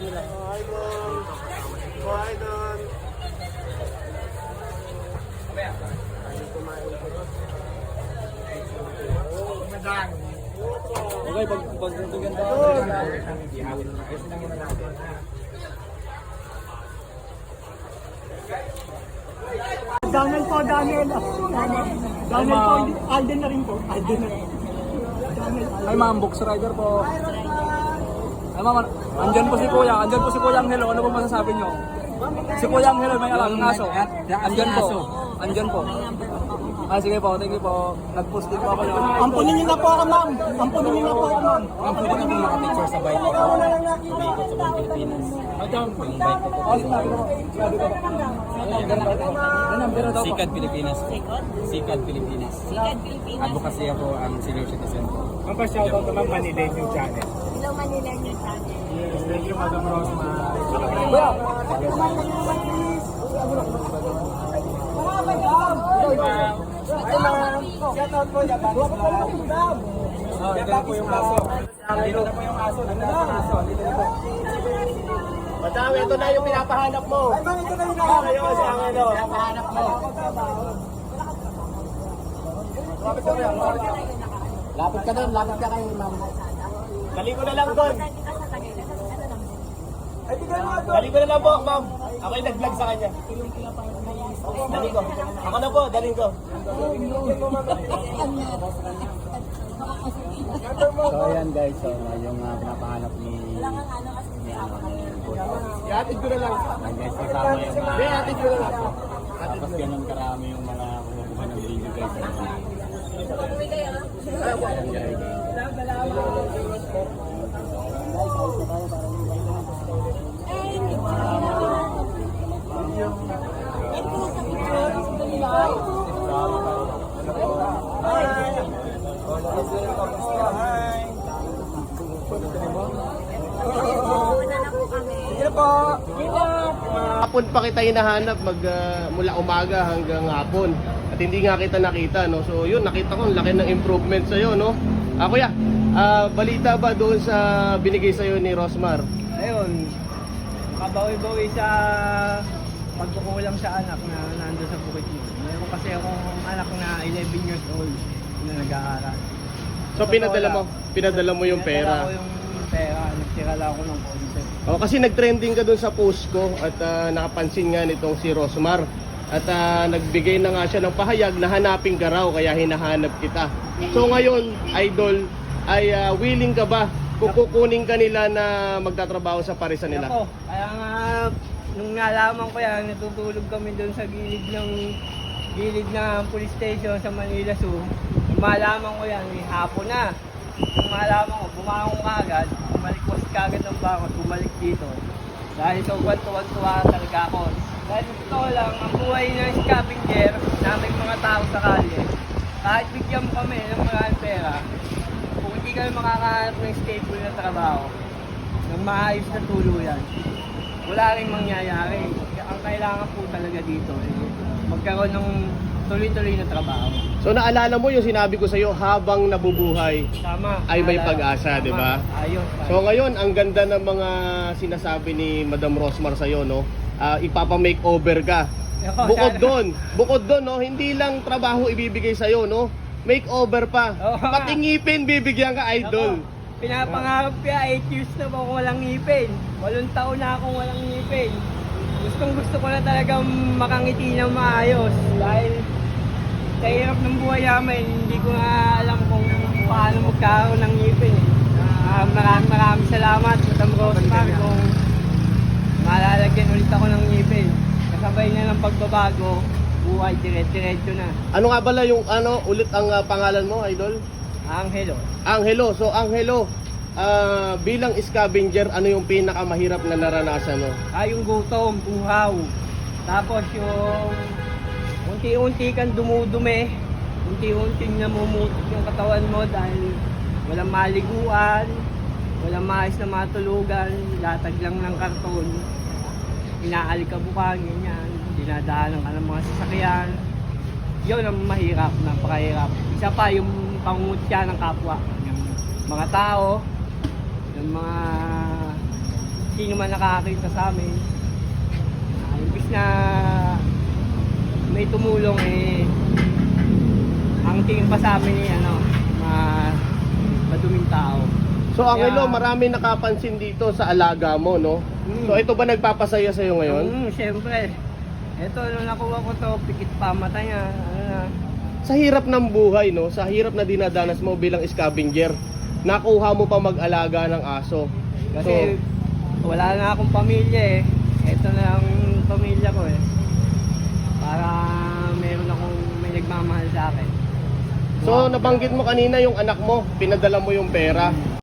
Hi, Mom. Hi, Don. Okay, pag pag ganda. Daniel po, Daniel. Daniel, Daniel po, Alden na rin po. Alden na rin. Daniel, Ay, ma'am, box rider po. Ay, ma'am, andyan po si Kuya. Andyan po si Kuya Angelo. Ano po masasabi nyo? Si Kuya Angelo, may alagang aso. Andyan po. Andyan po. Ah, sige po. Thank you po. Nag-post din po ako yun. Ampunin niyo na po ako, ma'am. Ampunin niyo na po ako, ma'am. Ang pwede na pong makapicture sa bike ko. Umikot sa buong Pilipinas. Yung bike ko po. Oh, sinabi ko. Ano, po. Sikat Pilipinas. Sikat Pilipinas. Sikat Pilipinas. Advocacy ako ang senior citizen po. Mapa-shoutout naman Manilenyo Channel. Hello Manila News Channel. Yes, thank you, Madam Rosma. Kuya, Oh, ito na po yung aso. Dito na po yung aso. Dito na po yung aso. Dito na po. Madami, ito na yung pinapahanap mo. Ay, ma'am, ito na yung mo. Ang ano. Pinapahanap mo. Lapit ka lang. Lapit ka doon, lapit ka kay ma'am. Dali ko na lang doon. Kita sa Tagaytay. Ano lang? Dali ko na lang po, ma'am. Ako yung nag-vlog sa kanya. Dali ko. Ako na po, dali ko. So ayan guys, so yung uh, pinapahanap ni ni ano ni Boss. Iatid ko na lang. Ayan guys, kasama yung Hindi, mga iatid ko na lang. tapos ganun karami yung mga kumukuha ng video guys. Ayan guys. Eh, hindi ko Eh, kung sa picture. Una na po kami. Hapon pa kita hinahanap mag, ah, mula umaga hanggang hapon. At hindi nga kita nakita, no? So yun, nakita ko, ang laki ng improvement sa'yo, no? Ah, kuya, ah, balita ba doon sa binigay sa'yo ni Rosmar? Ayun, makabawi-bawi sa pagkukulang sa anak na nandun sa bukid mo. Meron kasi akong anak na 11 years old na nag-aaral. So pinadala mo, pinadala mo yung Pinadala pera. ko yung pera, nagtira lang ako ng konti. Oh, kasi nag-trending ka doon sa post ko at ah, nakapansin nga nitong si Rosmar. At ah, nagbigay na nga siya ng pahayag na hanapin ka raw kaya hinahanap kita. So ngayon, idol, ay ah, willing ka ba kukukunin ka nila na magtatrabaho sa parisan nila? Ako, kaya nga, nung nalaman ko yan, natutulog kami doon sa gilid ng gilid ng police station sa Manila Zoo. Malaman ko yan, hapon na. Nung malaman ko, bumangon ka agad, bumalikwas ka agad ng bangot, bumalik dito. Dahil sa tuwag-tuwag talaga ako. Dahil totoo lang, ang buhay ng scavenger naming mga tao sa kalye, kahit bigyan mo kami ng maraming pera, kung hindi kami makakahanap ng stable na trabaho, ng maayos na tuluyan, wala rin mangyayari. Ang kailangan po talaga dito eh, magkaroon ng tuloy-tuloy na trabaho. So naalala mo yung sinabi ko sa iyo habang nabubuhay. Tama. Ay, may pag-asa, Tama. di ba? So ngayon, ang ganda ng mga sinasabi ni Madam Rosmar sa iyo, no? Ah, ipapa-makeover ka. Ako, Bukod sana- doon, bukod doon, no, hindi lang trabaho ibibigay sa iyo, no? Makeover pa. Oo nga. Pati ngipin bibigyan ka, idol. Ako, pinapangarap kaya 8 years na ba akong walang ngipin. Walong taon na akong walang ngipin. Gustong gusto ko na talagang makangiti ng maayos. Dahil sa hirap ng buhay namin, hindi ko nga alam kung paano magkaroon ng ngipin. Eh. Ah, maraming maraming salamat sa Rosemar kung malalagyan ulit ako ng ngipin. Kasabay na ng pagbabago, buhay dire-diretso na. Ano nga pala yung ano ulit ang ah, pangalan mo, idol? Angelo. Angelo. So Angelo, ah, bilang scavenger, ano yung pinakamahirap na naranasan mo? Ah, yung gutom, buhaw. Tapos yung unti-unti kang dumudumi, unti-unti namumutot yung katawan mo dahil walang maliguan, walang maayos na matulugan, latag lang ng karton, inaalikabukan, ganyan, dinadaanan ka ng mga sasakyan. Yun ang mahirap, napakahirap. Isa pa yung pangungutya ng kapwa, yung mga tao, yung mga sino man nakakita sa amin. Uh, imbis na may tumulong eh, ang tingin pa sa amin eh, ano, ma, maduming tao. So Angelo, Kaya- marami nakapansin dito sa alaga mo, no? Mm. So ito ba nagpapasaya sa ngayon? Mm, syempre. Ito, nung nakuha ko to, pikit pa mata niya. Ano na, Sa hirap ng buhay, no? Sa hirap na dinadanas mo bilang scavenger, nakuha mo pa mag-alaga ng aso. Kasi wala na akong pamilya eh. Ito na ang pamilya ko eh. Para meron akong may nagmamahal sa akin. So, nabanggit mo kanina yung anak mo, pinadala mo yung pera.